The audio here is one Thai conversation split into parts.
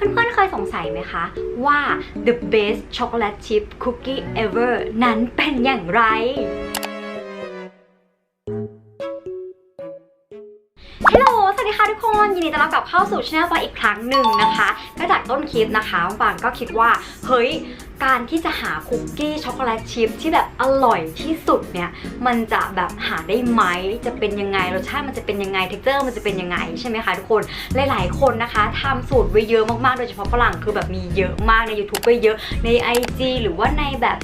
เพื่อนๆ เคยสงสัยไหมคะว่า the best chocolate chip cookie ever นั้นเป็นอย่างไร ยินดีต้อนรับกลับเข้าสู่ช anel ปางอีกครั้งหนึ่งนะคะ ก็จากต้นคลิปนะคะปางก็คิดว่าเฮ้ยการที่จะหาคุกกี้ช็อกโกแลตชิพที่แบบอร่อยที่สุดเนี่ย มันจะแบบหาได้ไหมจะเป็นยังไงรสชาติมันจะเป็นยังไงเท็กเจอร์มันจะเป็นยังไงใช่ไหมคะทุกคนหลาย ๆ คนนะคะทำสูตรไว้เยอะมากๆ โดยเฉพาะฝรั่งคือแบบมีเยอะมากใน YouTube ก็เยอะใน IG หรือว่าในแบบ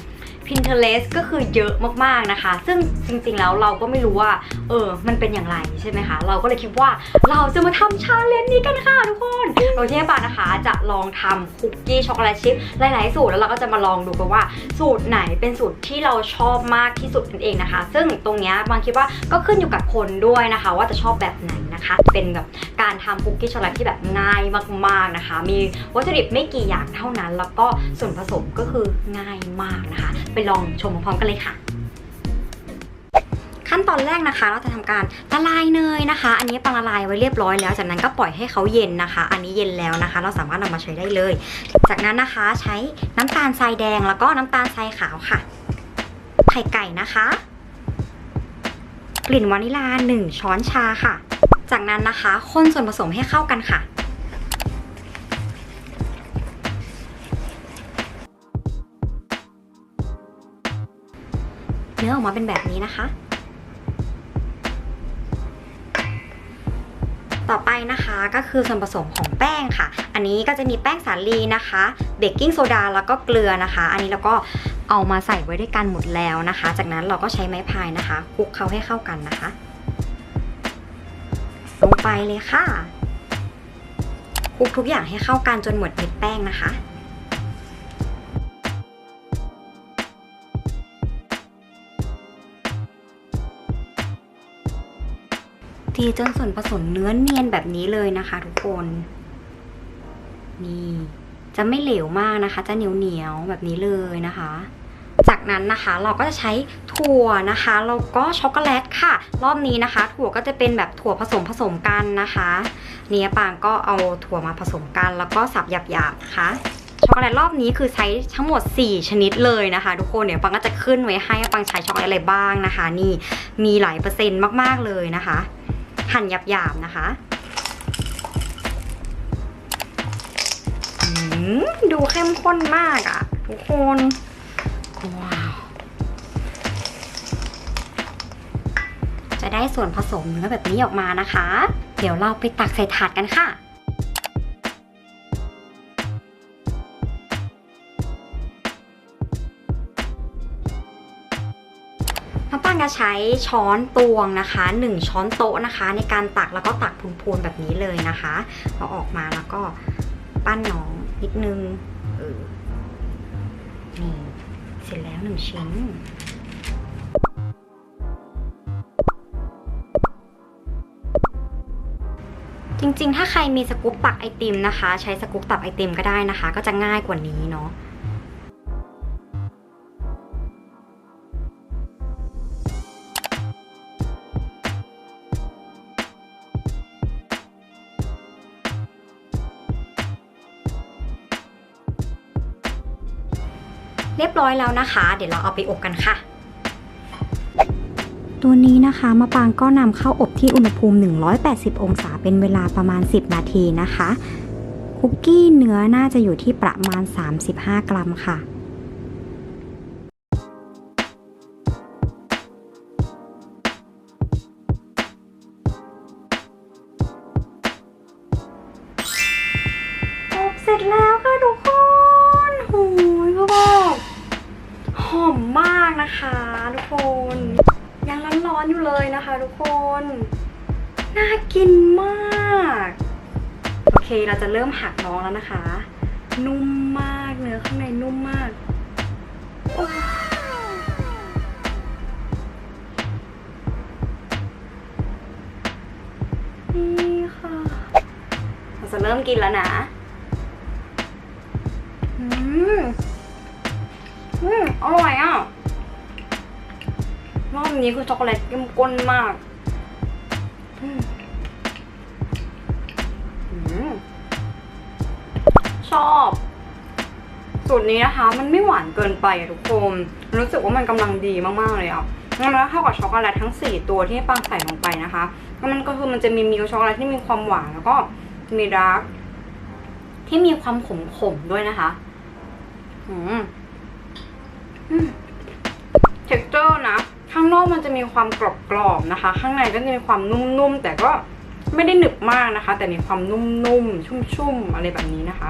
Pinterest ก็คือเยอะมากๆนะคะ ซึ่งจริงๆแล้วเราก็ไม่รู้ว่า เออ มันเป็นอย่างไรใช่ไหมคะ เราก็เลยคิดว่าเราจะมาทำชาเลนจ์นี้กันค่ะทุกคนโดยที่ปานะคะจะลองทำคุกกี้ช็อกโกแลตชิพหลายๆสูตรแล้วเราก็จะมาลองดูกันว่า สูตรไหนเป็นสูตรที่เราชอบมากที่สุดนั่นเองนะคะ ซึ่งตรงเนี้ยบางคิดว่าก็ขึ้นอยู่กับคนด้วยนะคะ ว่าจะชอบแบบไหน นะคะ เป็นแบบการทำคุกกี้ช็อกโกแลตที่แบบง่ายมากๆนะคะ มีวัตถุดิบไม่กี่อย่างเท่านั้น แล้วก็ส่วนผสมก็คือง่ายมากนะคะ ไปลองชมพร้อมกันเลยค่ะขั้นตอนแรกนะคะ เราจะทำการละลายเนยนะคะ อันนี้ปังละลายไว้เรียบร้อยแล้ว จากนั้นก็ปล่อยให้เขาเย็นนะคะ อันนี้เย็นแล้วนะคะ เราสามารถนำมาใช้ได้เลย จากนั้นนะคะใช้น้ำตาลทรายแดงแล้วก็น้ำตาลทรายขาวค่ะ ไข่ไก่นะคะ กลิ่นวานิลา 1 ช้อนชาค่ะ จากนั้นนะคะคนส่วนผสมให้เข้ากันค่ะ เนื้อออกมาเป็นแบบนี้นะคะ ต่อไปนะคะก็คือส่วนผสมของแป้งค่ะ อันนี้ก็จะมีแป้งสาลีนะคะ เบกกิ้งโซดาแล้วก็เกลือนะคะ อันนี้เราก็เอามาใส่ไว้ด้วยกันหมดแล้วนะคะ จากนั้นเราก็ใช้ไม้พายนะคะคลุกเคล้าให้เข้ากันนะคะ ลงไปเลยค่ะคลุกทุกอย่างให้เข้ากันจนหมดเม็ดแป้งนะคะ ตีจนส่วนผสมเนื้อเนียนแบบนี้เลยนะคะ ทุกคน นี่ จะไม่เหลวมากนะคะ จะเหนียวเหนียวแบบนี้เลยนะคะ นั้นนะคะ เราก็จะใช้ถั่วนะคะแล้วก็ช็อกโกแลตค่ะ รอบนี้นะคะ ถั่วก็จะเป็นแบบถั่วผสมผสมกันนะคะเนี่ยปางก็เอาถั่วมาผสมกัน แล้วก็สับหยาบๆนะคะช็อกโกแลตรอบนี้คือใช้ทั้งหมด 4 ชนิดเลยนะคะ ทุกคนเดี๋ยวปังก็จะขึ้นไว้ให้ปังใช้ช็อกโกแลตอะไรบ้างนะคะ นี่มีหลายเปอร์เซ็นต์มากๆเลยนะคะ หั่นหยาบๆนะคะอืมดูเข้มข้นมากอะ ทุกคน ว้าว จะได้ส่วนผสมเนื้อแบบนี้ออกมานะคะ เดี๋ยวเราไปตักใส่ถาดกันค่ะน้ำปังจะใช้ช้อนตวงนะคะ 1 ช้อนโต๊ะนะคะ ในการตักแล้วก็ตักพูนๆแบบนี้เลยนะคะเอาออกมาแล้วก็ปั้นน้องนิดนึงเออนี่ เสร็จแล้วหนึ่งชิ้นจริงๆ ถ้าใครมีสกู๊ปตักไอติมนะคะ ใช้สกู๊ปตักไอติมก็ได้นะคะ ก็จะง่ายกว่านี้เนาะ เรียบร้อยแล้วนะคะ เดี๋ยวเราเอาไปอบกันค่ะ ตัวนี้นะคะมะปางก็นำเข้าอบที่อุณหภูมิ 180 องศาเป็นเวลาประมาณ 10 นาทีนะคะ คุกกี้เนื้อน่าจะอยู่ที่ประมาณ 35 กรัมค่ะ มากนะคะทุกคน ยังร้อนๆอยู่เลยนะคะทุกคน น่ากินมาก โอเคเราจะเริ่มหักน้องแล้วนะคะ นุ่มมากเนื้อข้างในนุ่มมากนี่ค่ะเราจะเริ่มกินแล้วนะ อืม อืมอร่อยอะรอบนี้คือช็อกโกแลตเข้มข้นมากชอบสูตรนี้นะคะ มันไม่หวานเกินไปอะทุกคนรู้สึกว่ามันกำลังดีมากๆเลยอะแล้วเข้ากับช็อกโกแลตทั้ง 4 ตัวที่ปังใส่ลงไปนะคะมันก็คือมันจะมีมิลช็อกโกแลตที่มีความหวานแล้วก็มีดาร์กที่มีความขมๆด้วยนะคะ อืม มันจะมีความกรอบๆนะคะ ข้างในก็จะมีความนุ่มๆแต่ก็ไม่ได้หนึบมากนะคะ แต่มีความนุ่มๆชุ่มๆอะไรแบบนี้นะคะ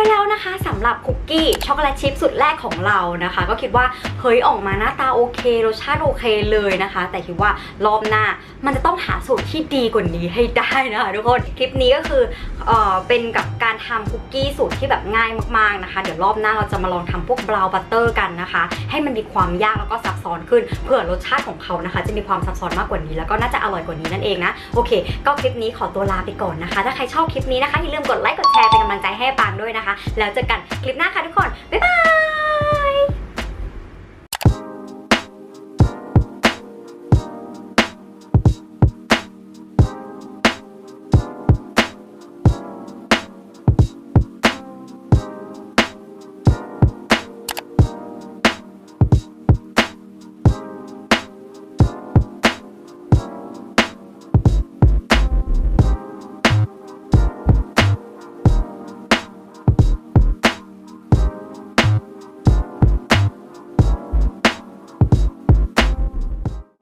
อยแล้วนะคะสำหรับคุกกี้ช็อกโกแลตชิพสุดแรกของเรานะคะ ก็คิดว่าเฮ้ยออกมาหน้าตาโอเครสชาติโอเคเลยนะคะ แต่คิดว่ารอบหน้ามันจะต้องหาสูตรที่ดีกว่านี้ให้ได้นะคะทุกคนคลิปนี้ก็คือเอ่อเป็นกับการทำคุกกี้สูตรที่แบบง่ายมากๆนะคะ เดี๋ยวรอบหน้าเราจะมาลองทำพวกบราวน์บัตเตอร์กันนะคะ ให้มันมีความยากแล้วก็ซับซ้อนขึ้นเพื่อรสชาติของเขานะคะ จะมีความซับซ้อนมากกว่านี้ แล้วก็น่าจะอร่อยกว่านี้นั่นเองนะโอเค ก็คลิปนี้ขอตัวลาไปก่อนนะคะ ถ้าใครชอบคลิปนี้นะคะอย่าลืมกดไลค์กดแชร์เป็นกำลังใจให้ปางด้วยนะคะแล้วเจอกันคลิปหน้าค่ะทุกคน